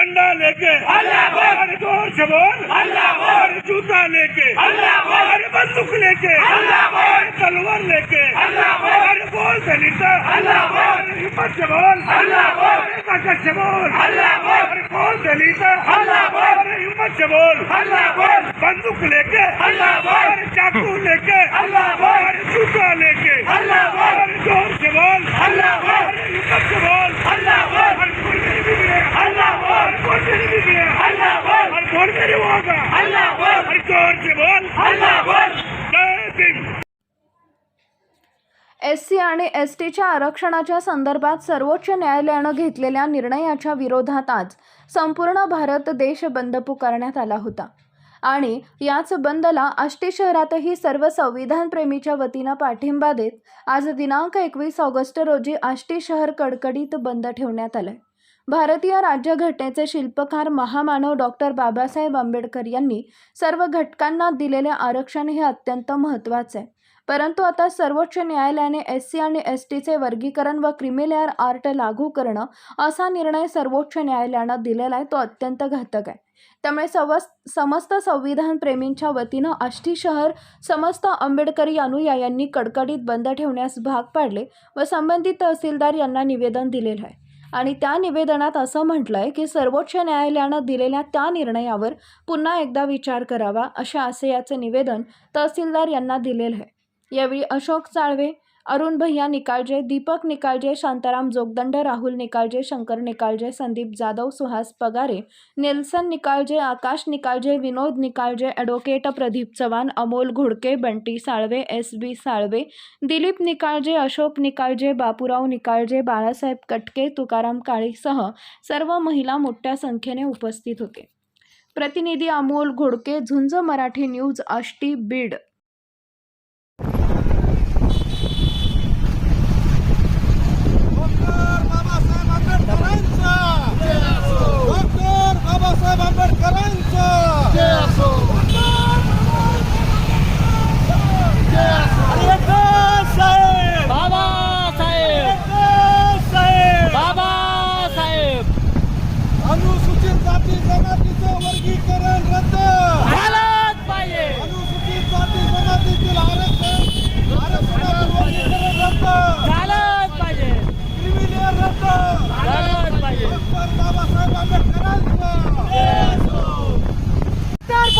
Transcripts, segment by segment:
डंडा लेके जोर से बोल अरे जूता लेके अरे बंदूक लेके अरे तलवार लेके अरे बोल दलिता अरे हिम्मत से बोल अरे ताकत से बोल अरे बोल दलिता अरे हिम्मत से बोल बंदूक लेके अरे चाकू लेके अरे जूता लेके अरे जोर से बोल अरे हिम्मत से बोल अरे कोई नहीं बिगड़े अरे कोई नहीं बिगड़े अरे कौन मेरे होगा अरे जोर से बोल जय भीम एस सी आणि एस टीच्या आरक्षणाच्या संदर्भात सर्वोच्च न्यायालयानं घेतलेल्या निर्णयाच्या विरोधात आज संपूर्ण भारत देश बंद पुकारण्यात आला होता. आणि याच बंदला आष्टी शहरातही सर्व संविधानप्रेमीच्या वतीनं पाठिंबा देत आज दिनांक एकवीस ऑगस्ट रोजी आष्टी शहर कडकडीत बंद ठेवण्यात आलंय. भारतीय राज्यघटनेचे शिल्पकार महामानव डॉक्टर बाबासाहेब आंबेडकर यांनी सर्व घटकांना दिलेले आरक्षण हे अत्यंत महत्त्वाचे आहे. परंतु आता सर्वोच्च न्यायालयाने एस सी आणि एस टीचे वर्गीकरण व क्रिमिलेअर आर्ट लागू करणं असा निर्णय सर्वोच्च न्यायालयानं दिलेला आहे तो अत्यंत घातक आहे. त्यामुळे सवस समस्त संविधान प्रेमींच्या वतीनं आष्टी शहर समस्त आंबेडकरी अनुयायांनी कडकडीत बंद ठेवण्यास भाग पाडले व संबंधित तहसीलदार यांना निवेदन दिलेलं आहे. आणि त्या निवेदनात असं म्हटलं आहे की सर्वोच्च न्यायालयानं दिलेल्या त्या निर्णयावर पुन्हा एकदा विचार करावा अशा आशयाचे निवेदन तहसीलदार यांना दिलेलं आहे. यावेळी अशोक चाळवे अरुण भैया Nikalje Deepak Nikalje Shantaram Jogdand Rahul Nikalje Shankar Nikalje Sandeep Jadhav Suhas Pagare Nelson Nikalje Akash Nikalje Vinod Nikalje advocate Pradeep Chavan Amol Ghodke Bunty Salve S B Salve Dilip Nikalje Ashok Nikalje Bapurao Nikalje Balasaheb Katke Tukaram काळीसह सर्व महिला मोठ्या संख्येने उपस्थित होते. प्रतिनिधी Amol Ghodke Zunj Marathi news Ashti Beed doctor Babasaheb आंबेडकरांचा doctor Babasaheb आंबेडकरांचा आणि एकच साहेब बाबासाहेब एकच साहेब बाबासाहेब अनुसूचित जाती जमातीचं वर्गीकरण रद्द झालंच पाहिजे अनुसूचित जाती जमातीतील आरक्षण आरक्षणातील वर्गीकरण रद्द झालंच पाहिजे क्रिमिनल रद्द झालंच पाहिजे डॉक्टर बाबासाहेब आंबेडकरांचा डॉक्टर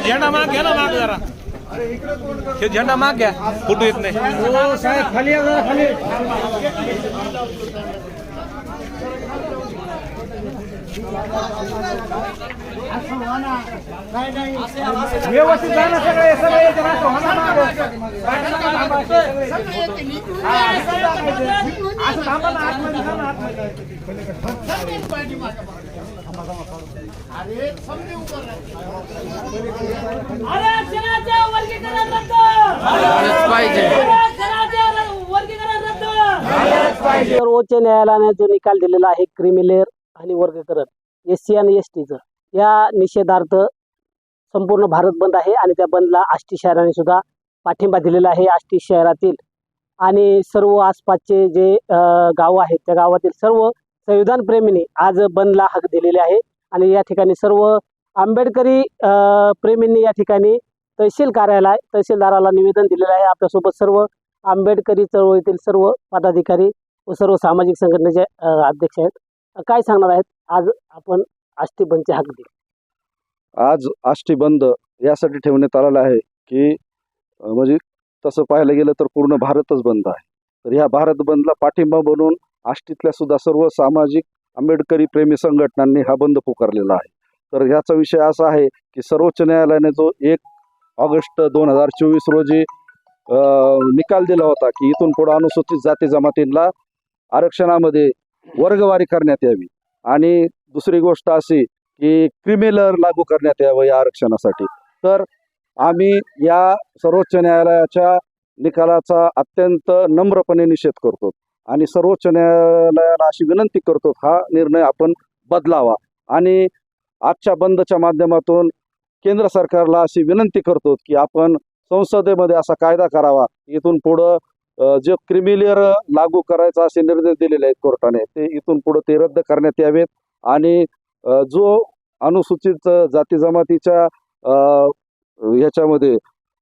झेंडा माग घ्या ना माग जरा. हे झेंडा माग घ्या फुटू येत नाही व्यवस्थित जाणं सगळे सगळे जरा. असं थांबा ना, आतमध्ये जा ना, रद्द! सर्वोच्च न्यायालयाने जो निकाल दिलेला आहे क्रिमिलेअर आणि वर्गीकरण एस सी आणि एस टीचं या निषेधार्थ संपूर्ण भारत बंद आहे आणि त्या बंदला आष्टी शहराने सुद्धा पाठिंबा दिलेला आहे. आष्टी शहरातील आणि सर्व आसपासचे जे गाव आहेत त्या गावातील सर्व संविधान प्रेमींनी आज बंदला हक दिलेले आहे. आणि या ठिकाणी सर्व आंबेडकरी प्रेमींनी या ठिकाणी तहसील कार्यालय तहसीलदाराला निवेदन दिलेलं आहे. आपल्यासोबत सर्व आंबेडकरी चळवळीतील सर्व पदाधिकारी व सर्व सामाजिक संघटनेचे अध्यक्ष आहेत. काय सांगणार आहेत? आज आपण आष्टीबंदचे हक दिले. आज आष्टी बंद यासाठी ठेवण्यात आलेला आहे की अ, म्हणजे तसं पाहायला गेलं तर पूर्ण भारतच बंद आहे. तर ह्या भारत बंदला पाठिंबा म्हणून आष्टीतल्या सुद्धा सर्व सामाजिक आंबेडकरी प्रेमी संघटनांनी हा बंद पुकारलेला आहे. तर ह्याचा विषय असा आहे की सर्वोच्च न्यायालयाने जो एक ऑगस्ट दोन हजार चोवीस रोजी अ, निकाल दिला होता की इथून पुढे अनुसूचित जाती जमातींना आरक्षणामध्ये वर्गवारी करण्यात यावी. आणि दुसरी गोष्ट अशी की क्रिमिनल लागू करण्यात यावं या आरक्षणासाठी. तर आम्ही या सर्वोच्च न्यायालयाच्या निकालाचा अत्यंत नम्रपणे निषेध करतो आणि सर्वोच्च न्यायालयाला अशी विनंती करतो हा निर्णय आपण बदलावा. आणि आजच्या बंदच्या माध्यमातून केंद्र सरकारला अशी विनंती करतो की आपण संसदेमध्ये असा कायदा करावा. इथून पुढं जे क्रिमिलियर लागू करायचा असे निर्देश दिलेले आहेत कोर्टाने ते इथून पुढं ते रद्द करण्यात यावेत. आणि जो अनुसूचित जाती जमातीच्या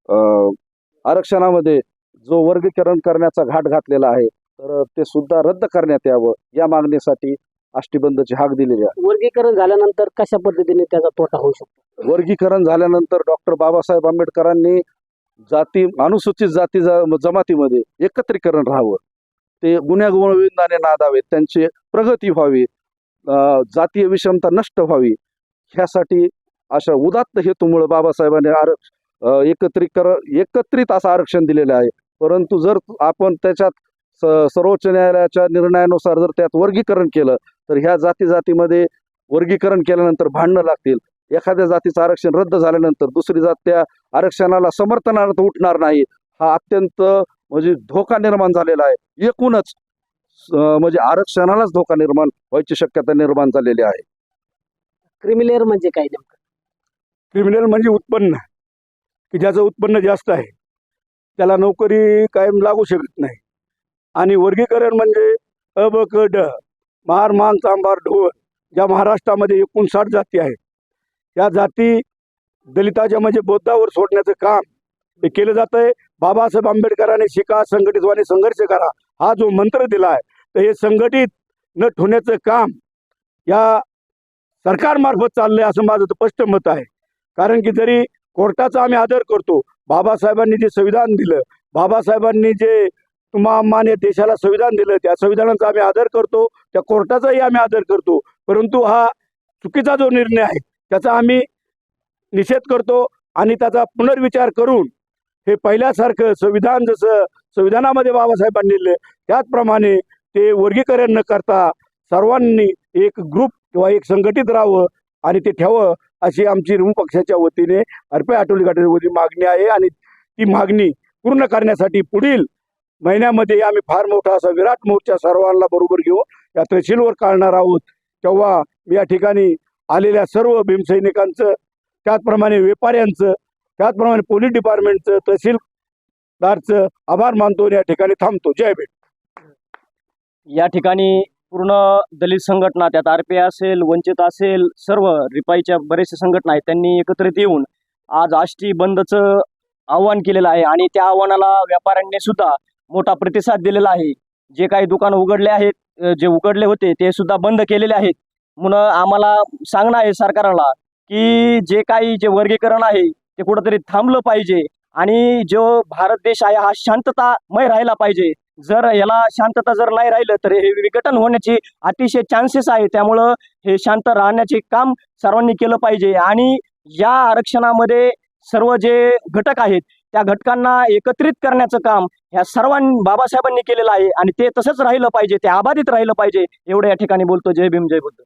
अ, आरक्षणामध्ये जो वर्गीकरण करण्याचा घाट घातलेला आहे तर ते सुद्धा रद्द करण्यात यावं या मागणीसाठी आष्टीबंदची हाक दिलेली आहे. वर्गीकरण झाल्यानंतर कशा पद्धतीने त्याचा तोटा होऊ शकतो? वर्गीकरण झाल्यानंतर डॉक्टर बाबासाहेब आंबेडकरांनी जाती अनुसूचित जाती जमातीमध्ये एकत्रीकरण राहावं. ते गुण्यागोविंदाने नादावेत त्यांची प्रगती व्हावी जातीय विषमता नष्ट व्हावी ह्यासाठी अशा उदात्त हेतूमुळे बाबासाहेबांनी आरक्ष एकत्रीकर एकत्रीकरण एकत्रित असं आरक्षण दिलेलं आहे. परंतु जर आपण त्याच्यात स- सर्वोच्च न्यायालयाच्या निर्णयानुसार जर त्यात वर्गीकरण केलं तर ह्या जाती जातीमध्ये वर्गीकरण केल्यानंतर भांडणं लागतील. एखाद्या जातीचं आरक्षण रद्द झाल्यानंतर दुसरी जात त्या आरक्षणाला समर्थनार्थ उठणार नाही. हा अत्यंत म्हणजे धोका निर्माण झालेला आहे. एकूणच म्हणजे आरक्षणालाच धोका निर्माण व्हायची शक्यता निर्माण झालेली आहे. क्रिमिलेअर म्हणजे काय नेमकं? क्रिमिनल म्हणजे उत्पन्न. की ज्याचं उत्पन्न जास्त आहे त्याला नोकरी कायम लागू शकत नाही. आणि वर्गीकरण म्हणजे अ ब क ड महार मान चांबार ढोळ ज्या महाराष्ट्रामध्ये एकूण साठ जाती आहेत या जाती दलिताच्या म्हणजे बोद्धावर सोडण्याचं काम हे केलं जात आहे बाबासाहेब आंबेडकरांनी शिका संघटित संघर्ष करा हा जो मंत्र दिला आहे तर हे संघटित न ठेवण्याचं काम या सरकारमार्फत चाललंय असं माझं स्पष्ट मत आहे. कारण की जरी कोर्टाचा आम्ही आदर करतो बाबासाहेबांनी जे संविधान दिलं बाबासाहेबांनी जे तुम्हा माने देशाला संविधान दिलं त्या संविधानाचा आम्ही आदर करतो त्या कोर्टाचाही आम्ही आदर करतो परंतु हा चुकीचा जो निर्णय आहे त्याचा आम्ही निषेध करतो आणि त्याचा पुनर्विचार करून हे पहिल्यासारखं संविधान जसं संविधानामध्ये बाबासाहेबांनी दिलं त्याचप्रमाणे ते वर्गीकरण न करता सर्वांनी एक ग्रुप किंवा एक संघटित राहावं आणि ते ठेवावं अशी आमची रिमू पक्षाच्या वतीने अर्पे आठवली गटाच्या वतीने मागणी आहे आणि ती मागणी पूर्ण करण्यासाठी पुढील महिन्यामध्ये आम्ही फार मोठा असा विराट मोर्चा सर्वांना बरोबर घेऊन या तहसीलवर काढणार आहोत. तेव्हा मी या ठिकाणी आलेल्या सर्व भीमसैनिकांचं त्याचप्रमाणे व्यापाऱ्यांचं त्याचप्रमाणे पोलीस डिपार्टमेंटचं तहसीलदारचं आभार मानतो या ठिकाणी थांबतो. जय भेट या ठिकाणी पूर्ण दलित संघटना त्यात आर पी असेल वंचित असेल सर्व रिपाईच्या बरेचसे संघटना आहेत त्यांनी एकत्रित येऊन आज आष्टी बंदचं आव्हान केलेलं आहे आणि त्या आव्हानाला व्यापाऱ्यांनी सुद्धा मोठा प्रतिसाद दिलेला आहे. जे काही दुकान उघडले आहेत जे उघडले होते ते सुद्धा बंद केलेले आहेत. म्हणून आम्हाला सांगणं आहे सरकारला की जे काही जे वर्गीकरण आहे ते कुठंतरी थांबलं पाहिजे. आणि जो भारत देश आहे हा शांततामय राहिला पाहिजे. जर याला शांतता जर नाही राहिलं तर हे विघटन होण्याची अतिशय चान्सेस आहे. त्यामुळं हे शांत राहण्याचे काम सर्वांनी केलं पाहिजे. आणि या आरक्षणामध्ये सर्व जे घटक आहेत त्या घटकांना एकत्रित करण्याचं काम ह्या सर्वांनी बाबासाहेबांनी केलेलं आहे. आणि ते तसंच राहिलं पाहिजे ते अबाधित राहिलं पाहिजे एवढं या ठिकाणी बोलतो. जय भीम जय बुद्ध.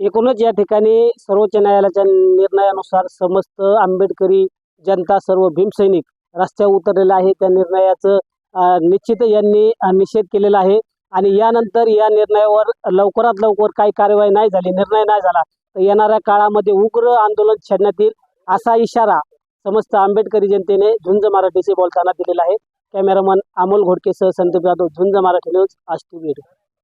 एकूणच या ठिकाणी सर्वोच्च न्यायालयाच्या निर्णयानुसार समस्त आंबेडकरी जनता सर्व भीमसैनिक रस्त्यावर उतरलेले आहे त्या निर्णयाचं निश्चित यांनी निषेध केलेला आहे. आणि यानंतर या निर्णयावर लवकरात लवकर काही कार्यवाही नाही झाली. निर्णय नाही झाला तर येणाऱ्या काळामध्ये उग्र आंदोलन छेडण्यात येईल असा इशारा समस्त आंबेडकरी जनतेने झुंज मराठीशी बोलताना दिलेला आहे. कॅमेरामन अमोल घोडकेसह संदीप जाधव झुंज मराठी न्यूज आष्टी बीड